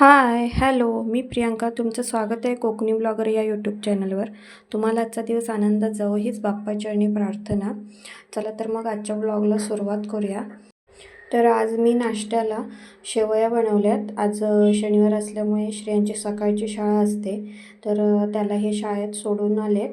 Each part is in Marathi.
हाय हॅलो मी प्रियांका. तुमचं स्वागत आहे कोकणी ब्लॉगर या यूट्यूब चॅनलवर. तुम्हाला आजचा दिवस आनंदात जावं हीच बाप्पाचरणी प्रार्थना. चला तर मग आजच्या ब्लॉगला सुरुवात करूया. तर आज मी नाश्त्याला शेवया बनवल्यात. आज शनिवार असल्यामुळे श्रेयांची सकाळची शाळा असते. तर त्याला हे शाळेत सोडून आलेत.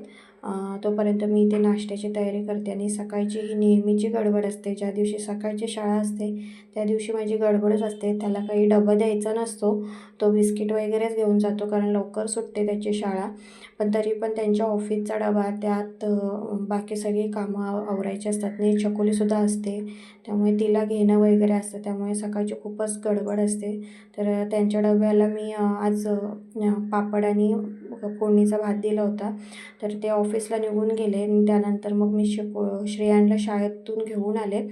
तोपर्यंत मी इथे नाश्त्याची तयारी करते आणि सकाळची ही नेहमीची गडबड असते. ज्या दिवशी सकाळची शाळा असते त्या दिवशी माझी गडबडच असते. त्याला काही डबा द्यायचा नसतो. तो बिस्किट वगैरेच घेऊन जातो कारण लवकर सुटते त्याची शाळा. पण तरी पण त्यांच्या ऑफिसचा डबा त्यात बाकी सगळी कामं आवरायची असतात. आणि चकोलीसुद्धा असते. त्यामुळे तिला घेणं वगैरे असतं. त्यामुळे सकाळची खूपच गडबड असते. तर त्यांच्या डब्याला मी आज पापड आणि फोडणीचा भात दिला होता. तर ते ऑफिसला निघून गेले त्यानंतर मग मी शिको श्रेयांला शाळेतून घेऊन आले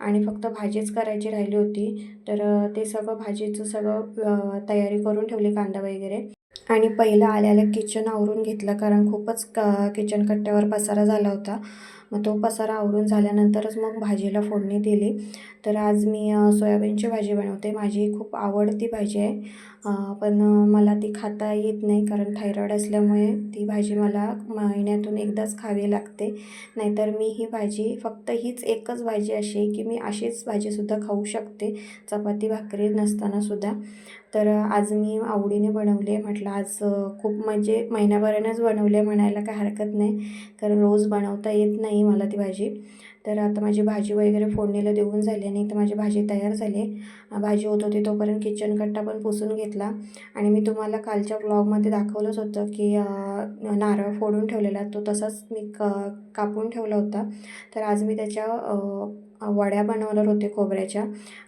आणि फक्त भाजीच करायची राहिली होती. तर ते सगळं भाजीचं सगळं तयारी करून ठेवली कांदा वगैरे. आणि पहिलं आल्याला किचन आवरून घेतलं कारण खूपच क किचन कट्ट्यावर पसारा झाला होता. मग तो पसारा आवरून झाल्यानंतरच मग भाजीला फोडणी दिली. तर आज मी सोयाबीनची भाजी बनवते. माझी खूप आवडती भाजी आहे. पण मला ती खाता येत नाही कारण थायरॉईड असल्यामुळे ती भाजी मला महिन्यातून एकदाच खावी लागते. नाहीतर मी ही भाजी फक्त हीच एकच भाजी अशी आहे की मी अशीच भाजीसुद्धा खाऊ शकते. चपाती भाकरी नसतानासुद्धा तर आज मी आवडीने बनवले म्हटलं आज खूप म्हणजे महिन्याभरानेच बनवले म्हणायला काय हरकत नाही. कारण रोज बनवता येत नाही. नाही मला ती भाजी. तर आता माझी भाजी वगैरे फोडणीला देऊन झाली आणि इथं माझी भाजी तयार झाली. भाजी होत होती तोपर्यंत किचन कट्टा पण पुसून घेतला. आणि मी तुम्हाला कालच्या ब्लॉगमध्ये दाखवलंच होतं की नारळ फोडून ठेवलेला तो तसाच मी क कापून ठेवला होता. तर आज मी त्याच्या वड्या बनवणार होते खोबऱ्याच्या.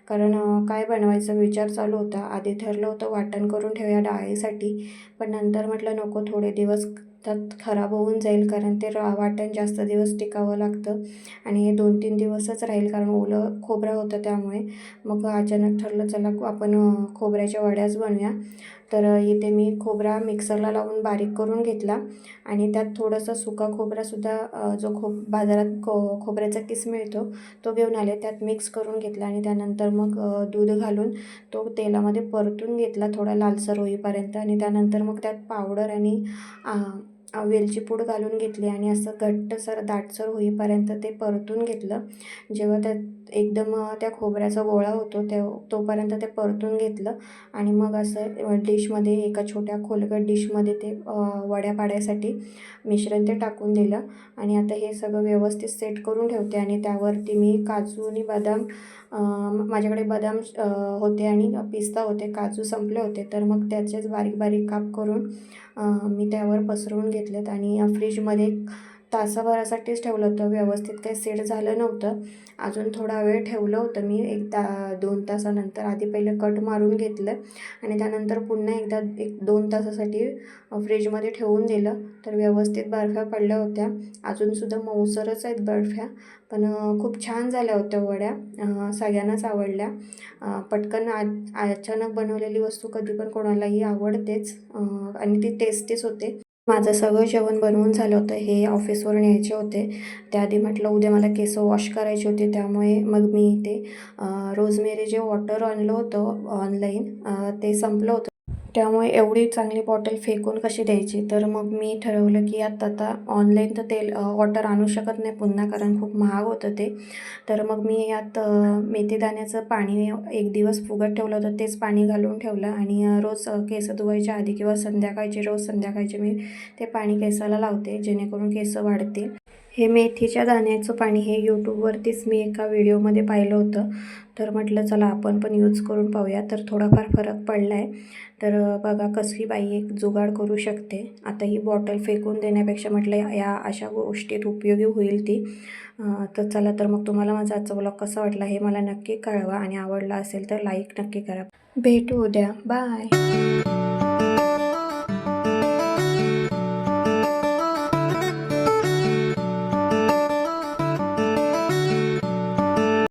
कारण काय बनवायचा विचार चालू होता. आधी ठरलं होतं वाटण करून ठेवूया डाळीसाठी. पण नंतर म्हटलं नको थोडे दिवस त्यात खराब होऊन जाईल कारण ते रा वाटण जास्त दिवस टिकावं लागतं. आणि हे दोन तीन दिवसच राहील कारण ओलं खोबरं होतं त्यामुळे. मग अचानक ठरलं चला आपण खोबऱ्याच्या वड्याच बनवूया. तर इथे मी खोबरा मिक्सरला लावून बारीक करून घेतला. आणि त्यात थोडंसं सुका खोबरासुद्धा जो खो बाजारात खो खोबऱ्याचा किस मिळतो तो घेऊन आले. त्यात मिक्स करून घेतला आणि त्यानंतर मग दूध घालून तो तेलामध्ये परतून घेतला थोडा लालसर होईपर्यंत. आणि त्यानंतर मग त्यात पावडर आणि वेलची पूड घालून घेतली आणि असं घट्टसर दाटसर होईपर्यंत ते परतून घेतलं. जेव्हा त्या एकदम त्या खोबऱ्याचा गोळा होतो ते तोपर्यंत ते परतून घेतलं आणि मग असं डिशमध्ये एका छोट्या खोलगट डिशमध्ये ते वड्या पाड्यासाठी मिश्रण ते टाकून दिलं आणि आता हे सगळं व्यवस्थित सेट करून ठेवते आणि त्यावरती मी काजू आणि बदाम माझ्याकडे बदाम होते आणि पिस्ता होते काजू संपले होते. तर मग त्याचेच बारीक बारीक काप करून मी त्यावर पसरवून घेतलेत आणि फ्रीजमध्ये तासाभरासाठीच ठेवलं होतं. व्यवस्थित काही सेट झालं नव्हतं. अजून थोडा वेळ ठेवलं होतं मी. एक ता दोन तासानंतर आधी पहिले कट मारून घेतलं आणि त्यानंतर पुन्हा एकदा एक दोन तासासाठी फ्रीजमध्ये ठेवून दिलं. तर व्यवस्थित बर्फ्या पडल्या होत्या. अजूनसुद्धा मऊसरच आहेत बर्फ्या. पण खूप छान झाल्या होत्या वड्या. सगळ्यांनाच आवडल्या. पटकन आ अचानक बनवलेली वस्तू कधी पण कोणालाही आवडतेच. आणि ती टेस्टीच होते. माझं सगळं जेवण बनवून झालं होतं हे ऑफिसवरून यायचे होते. त्याआधी म्हटलं उद्या मला केस वॉश करायचे होते त्यामुळे मग मी ते रोजमेरी जे वॉटर आणलं होतं ऑनलाईन ते संपलं होतं. त्यामुळे एवढी चांगली बॉटल फेकून कशी द्यायची? तर मग मी ठरवलं की आता आता ऑनलाईन तर तेल वॉटर आणू शकत नाही पुन्हा कारण खूप महाग होतं ते. तर मग मी यात मेथीदाण्याचं पाणी एक दिवस फुगत ठेवलं होतं तेच पाणी घालून ठेवलं. आणि रोज केस धुवायच्या आधी किंवा संध्याकाळचे रोज संध्याकाळचे मी ते पाणी केसाला लावते जेणेकरून केस वाढतील. हे मेथीच्या दाण्याचं पाणी हे यूट्यूबवरतीच मी एका व्हिडिओमध्ये पाहिलं होतं. तर म्हटलं चला आपण पण यूज करून पाहूया. तर थोडाफार फरक पडला आहे तर बघा कसली बाई एक जुगाड करू शकते. आता ही बॉटल फेकून देण्यापेक्षा म्हटलं या अशा गोष्टीत उपयोगी होईल ती. तर चला तर मग तुम्हाला माझा आजचा ब्लॉग कसा वाटला हे मला नक्की कळवा. आणि आवडला असेल तर लाईक नक्की करा. भेटू उद्या. बाय